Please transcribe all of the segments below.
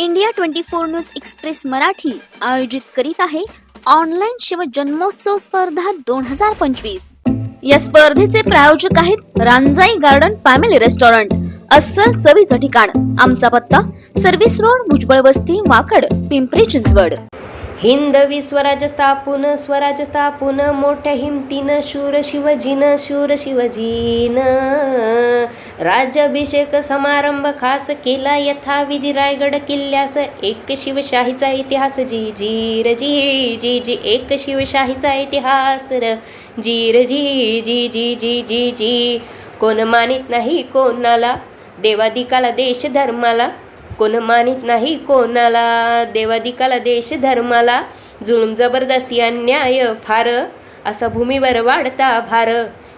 India twenty four news express Marathi आयोजित करीत आहे ऑनलाईन शिव जन्मोत्सव स्पर्धा दोन हजार पंचवीस. या स्पर्धेचे प्रायोजक आहेत रांजाई गार्डन फॅमिली रेस्टॉरंट अस्सल चवीचं ठिकाण आमचा पत्ता सर्व्हिस रोड भुजबळ वस्ती वाकड पिंपरी चिंचवड. हिंदवी स्वराज स्थापून स्वराज स्थापून मोठ्या हिमतीन शूर शिवजीन शूर शिवजीन. राज्याभिषेक समारंभ खास केला यथाविधी रायगड किल्ल्यास. एक शिवशाहीचा इतिहास जी जी र जी जी जी एक शिवशाहीचा इतिहास र जी र जी जी जी जी जी जी. कोण मानित नाही कोणाला देवादिकाला देश धर्माला. कोण मानित नाही कोणाला देवादिकाला देश धर्माला. जुलूम जबरदस्ती अन्याय फार. असा भूमीवर वाढता भार.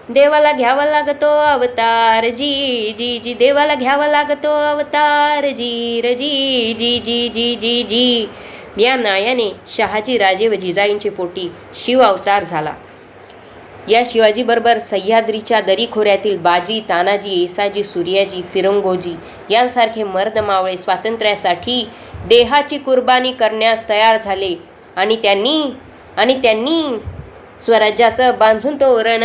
देवाला घ्यावा लागतो अवतार. जी जी जी देवाला घ्यावा लागतो अवतार. जी रजी जी जी जी जी जी जी. या नायाने शहाजी राजे व जिजाईंचे पोटी शिव अवतार झाला. या शिवाजीबरोबर सह्याद्रीच्या दरीखोऱ्यातील बाजी तानाजी येसाजी सूर्याजी फिरंगोजी यांसारखे मर्द मावळे स्वातंत्र्यासाठी देहाची कुर्बानी करण्यास तयार झाले आणि त्यांनी आणि त्यांनी स्वराज्याचं बांधून तोरण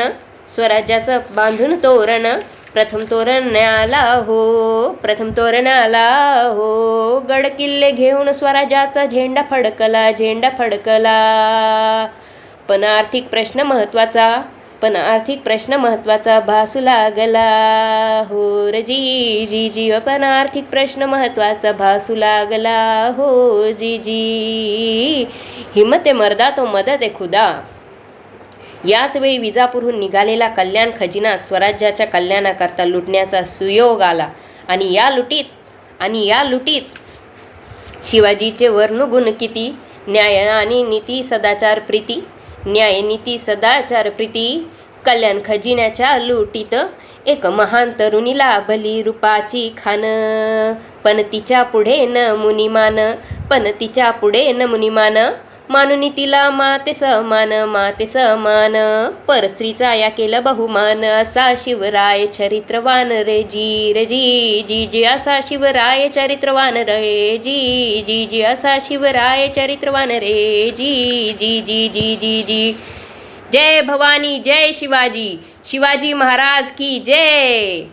स्वराज्याचं बांधून तोरण प्रथम तोरणाला हो प्रथम तोरणाला हो. गड किल्ले घेऊन स्वराज्याचा झेंडा फडकला झेंडा फडकला. पण आर्थिक प्रश्न महत्त्वाचा पण आर्थिक प्रश्न महत्त्वाचा भासू लागला. हो रजी जी जी पण आर्थिक प्रश्न महत्त्वाचा भासू लागला. हो जी जी हिम्मत मर्दा तो मदत आहे खुदा. याचवेळी विजापूरहून निघालेला कल्याण खजिना स्वराज्याच्या कल्याणाकरता लुटण्याचा सुयोग आला. आणि या लुटीत आणि या लुटीत शिवाजीचे वर्णगुण किती? न्याय आणि नीती सदाचार प्रीती? न्याय नीती सदाचार प्रीती? कल्याण खजिन्याच्या लुटीत एक महान तरुणीला भली रूपाची खान. पण तिच्या पुढे न मुनिमान पण तिच्या पुढे न मुनिमान. मानुनी तिला माते समान माते समान. परस्त्रीचा या केला बहुमान. असा शिवराय चरित्रवान रे जी रे जी जी जी. असा शिवराय चरित्रवान रे जी जी जी. असा शिवराय चरित्रवान रे जी जी जी जी जी जी. जय भवानी जय शिवाजी. शिवाजी महाराज की जय.